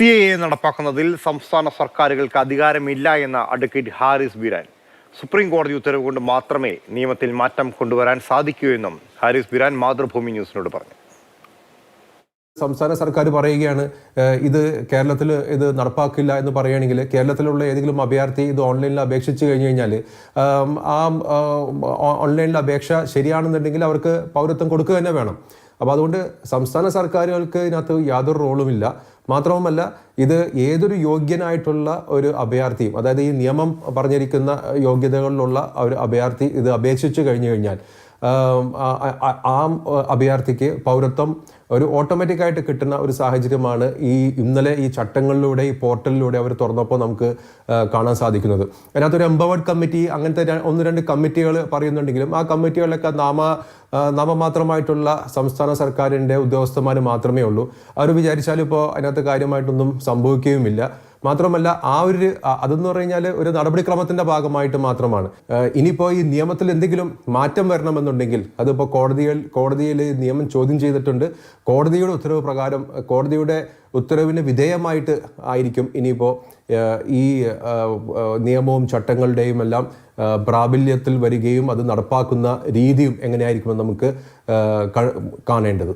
C A നടപ്പാക്കുന്നതിൽ സംസ്ഥാന സർക്കാരുകൾക്ക് അധികാരമില്ല എന്ന അഡ്വക്കേറ്റ് ഹാരിസ് ബിരാൻ. സുപ്രീം കോടതി ഉത്തരവ് കൊണ്ട് മാത്രമേ നിയമത്തിൽ മാറ്റം കൊണ്ടുവരാൻ സാധിക്കൂ എന്നും ഹാരിസ് ബിരാൻ മാതൃഭൂമി ന്യൂസിനോട് പറഞ്ഞു. സംസ്ഥാന സർക്കാർ പറയുകയാണ് ഇത് കേരളത്തിൽ ഇത് നടപ്പാക്കില്ല എന്ന് പറയുകയാണെങ്കിൽ കേരളത്തിലുള്ള ഏതെങ്കിലും അഭയാർത്ഥി ഇത് ഓൺലൈനിൽ അപേക്ഷിച്ച് കഴിഞ്ഞു കഴിഞ്ഞാൽ ആ ഓൺലൈനിൽ അപേക്ഷ ശരിയാണെന്നുണ്ടെങ്കിൽ അവർക്ക് പൗരത്വം കൊടുക്കുക തന്നെ വേണം. അപ്പോൾ അതുകൊണ്ട് സംസ്ഥാന സർക്കാരുകൾക്ക് ഇതിനകത്ത് യാതൊരു റോളുമില്ല. മാത്രവുമല്ല ഇത് ഏതൊരു യോഗ്യനായിട്ടുള്ള ഒരു അഭയാർത്ഥിയും അതായത് ഈ നിയമം പറഞ്ഞിരിക്കുന്ന യോഗ്യതകളിലുള്ള ഒരു അഭയാർത്ഥി ഇത് അപേക്ഷിച്ച് കഴിഞ്ഞു കഴിഞ്ഞാൽ ആം, അഭയാർത്ഥിക്ക് പൗരത്വം ഒരു ഓട്ടോമാറ്റിക് ആയിട്ട് കിട്ടുന്ന ഒരു സാഹചര്യമാണ് ഈ ഇന്നലെ ഈ ചട്ടങ്ങളിലൂടെ ഈ പോർട്ടലിലൂടെ അവർ തുറന്നപ്പോൾ നമുക്ക് കാണാൻ സാധിക്കുന്നത്. അതിനകത്ത് ഒരു എംപവേർഡ് കമ്മിറ്റി അങ്ങനത്തെ ഒന്ന് രണ്ട് കമ്മിറ്റികൾ പറയുന്നുണ്ടെങ്കിലും ആ കമ്മിറ്റികളിലൊക്കെ നാമ നാമമാത്രമായിട്ടുള്ള സംസ്ഥാന സർക്കാരിന്റെ ഉദ്യോഗസ്ഥന്മാർ മാത്രമേ ഉള്ളൂ. അവർ വിചാരിച്ചാലും ഇപ്പോൾ അതിനകത്ത് കാര്യമായിട്ടൊന്നും സംഭവിക്കുകയുമില്ല. മാത്രമല്ല ആ ഒരു അതെന്ന് പറഞ്ഞു കഴിഞ്ഞാൽ ഒരു നടപടിക്രമത്തിന്റെ ഭാഗമായിട്ട് മാത്രമാണ്. ഇനിയിപ്പോ ഈ നിയമത്തിൽ എന്തെങ്കിലും മാറ്റം വരണമെന്നുണ്ടെങ്കിൽ അതിപ്പോ കോടതികൾ കോടതിയിൽ നിയമം ചോദ്യം ചെയ്തിട്ടുണ്ട്. കോടതിയുടെ ഉത്തരവ് പ്രകാരം കോടതിയുടെ ഉത്തരവിന് വിധേയമായിട്ട് ആയിരിക്കും ഇനിയിപ്പോൾ ഈ നിയമവും ചട്ടങ്ങളുടെയും എല്ലാം പ്രാബല്യത്തിൽ വരികയും അത് നടപ്പാക്കുന്ന രീതിയും എങ്ങനെയായിരിക്കുമെന്ന് നമുക്ക് കാണേണ്ടത്.